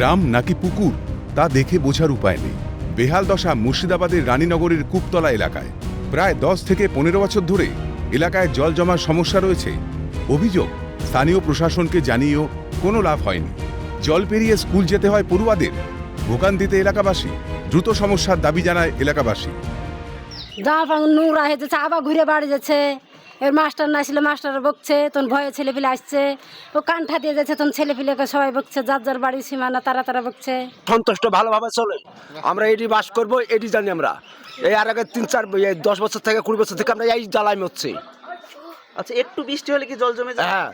গ্রাম নাকি পুকুর, তা দেখে বোঝার উপায় নেই। বেহাল দশা মুর্শিদাবাদের রানীনগরের কূপতলা এলাকায়। প্রায় দশ থেকে পনেরো বছর ধরে এলাকায় জল জমার সমস্যা রয়েছে। অভিযোগ, স্থানীয় প্রশাসনকে জানিয়েও কোনো লাভ হয়নি। জল পেরিয়ে স্কুল যেতে হয় পড়ুয়াদের। ভোগান্তিতে এলাকাবাসী, দ্রুত সমস্যার দাবি জানায় এলাকাবাসী। পাং নোংরা হয়ে যাচ্ছে আবার ঘুরে বাড়ি যাচ্ছে। এর মাস্টার না ছিল মাস্টার বকছে তখন ভয়ে ছেলে পেলে আসছে। ও কান্ঠা দিয়ে যাচ্ছে তখন ছেলে পেলেকে সবাই বকছে যার যার বাড়ি সীমানা তারা তারা বকছে। সন্তুষ্ট ভালোভাবে চলে। আমরা এটি বাস করব এটি জানি আমরা। এই আর আগে তিন চার এই দশ বছর থেকে কুড়ি বছর থেকে আমরা এই জ্বালাই হচ্ছে আচ্ছা একটু বৃষ্টি হলে কি জল জমে যায়? হ্যাঁ।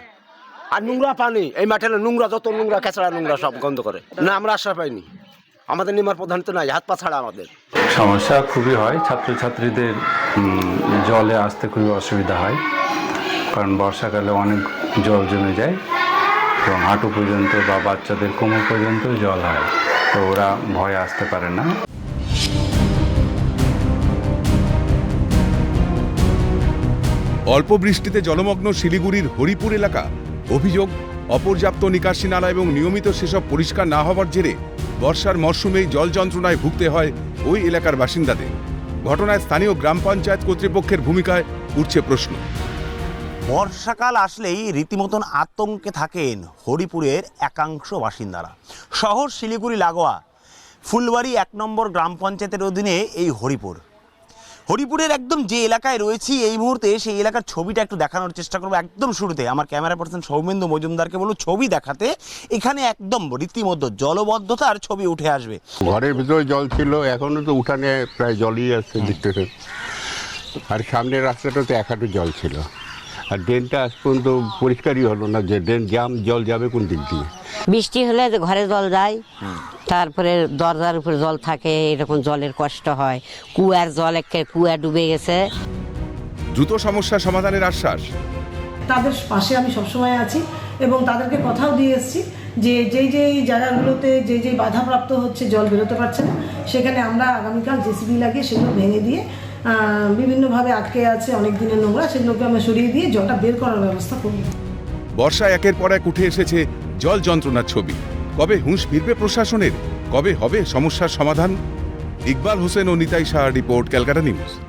আর নোংরা পানি এই মাঠে নোংরা যত নোংরা কেঁচড়া নোংরা সব গন্ধ করে। না আমরা আশা পাইনি। আমাদের নিমার প্রধান তো নাই হাত পা ছাড়া আমাদের। সমস্যা খুবই হয় ছাত্রছাত্রীদের জলে আসতে খুবই অসুবিধা হয় কারণ বর্ষাকালে অনেক জল জমে যায় এবং হাঁটু পর্যন্ত বা বাচ্চাদের কোমর পর্যন্ত জল হয় তো ওরা ভয়ে আসতে পারে না। অল্প বৃষ্টিতে জলমগ্ন শিলিগুড়ির হরিপুর এলাকা অভিযোগ অপর্যাপ্ত নিকাশি নালা এবং নিয়মিত সেসব পরিষ্কার না হওয়ার জেরে বর্ষার মরশুমেই জল যন্ত্রণায় ভুগতে হয় ওই এলাকার বাসিন্দাদের। ঘটনায় স্থানীয় গ্রাম পঞ্চায়েত কর্তৃপক্ষের ভূমিকায় উঠছে প্রশ্ন। বর্ষাকাল আসলেই রীতিমতন আতঙ্কে থাকেন হরিপুরের একাংশ বাসিন্দারা। শহর শিলিগুড়ি লাগোয়া, ফুলবাড়ি এক নম্বর গ্রাম পঞ্চায়েতের অধীনে এই হরিপুর। হরিপুরের একদম যে এলাকায় রয়েছি এই মুহূর্তে সেই এলাকার ছবিটা একটু দেখানোর চেষ্টা করব একদম শুরুতে। আমার ক্যামেরা পার্সন সৌমেন্দু মজুমদারকে বলব ছবি দেখাতে। এখানে একদম রীতিমতো জলবদ্ধতার ছবি উঠে আসবে। ঘরের ভিতরে জল ছিল এখনও তো উঠানে প্রায় জলই আছে দেখতেছে আর সামনের রাস্তাটাতে এক হাঁটু জল ছিল। আর ড্রেনটা আজ পর্যন্ত পরিষ্কারই হলো না যে ড্রেন জাম জল যাবে কোন দিক দিয়ে? বৃষ্টি হলে ঘরে জল যায় তারপরে দরজার উপরে জল থাকে এরকম জলের কষ্ট হয়। কুয়ার জল একে কুয়া ডুবে গেছে। দ্রুত সমস্যা সমাধানের আশ্বাস। তাদের পাশে আমি সবসময় আছি এবং তাদেরকে কথাও দিয়ে এসেছি যে যেই যেই জায়গাগুলোতে যে যেই বাধাপ্রাপ্ত হচ্ছে জল বেরোতে পারছে না সেখানে আমরা আগামীকাল জেসিবি লাগিয়ে সেগুলো ভেঙে দিয়ে বিভিন্নভাবে আটকে আছে, অনেক দিনের নোংরা, সেগুলোকে আমরা সরিয়ে দিয়ে জলটা বের করার ব্যবস্থা করব। বর্ষা একের পর এক উঠে এসেছে জল যন্ত্রণার ছবি। কবে হুঁশ ফিরবে প্রশাসনের? কবে হবে সমস্যার সমাধান? ইকবাল হোসেন ও নিতাই শাহ রিপোর্ট, ক্যালকাটা নিউজ।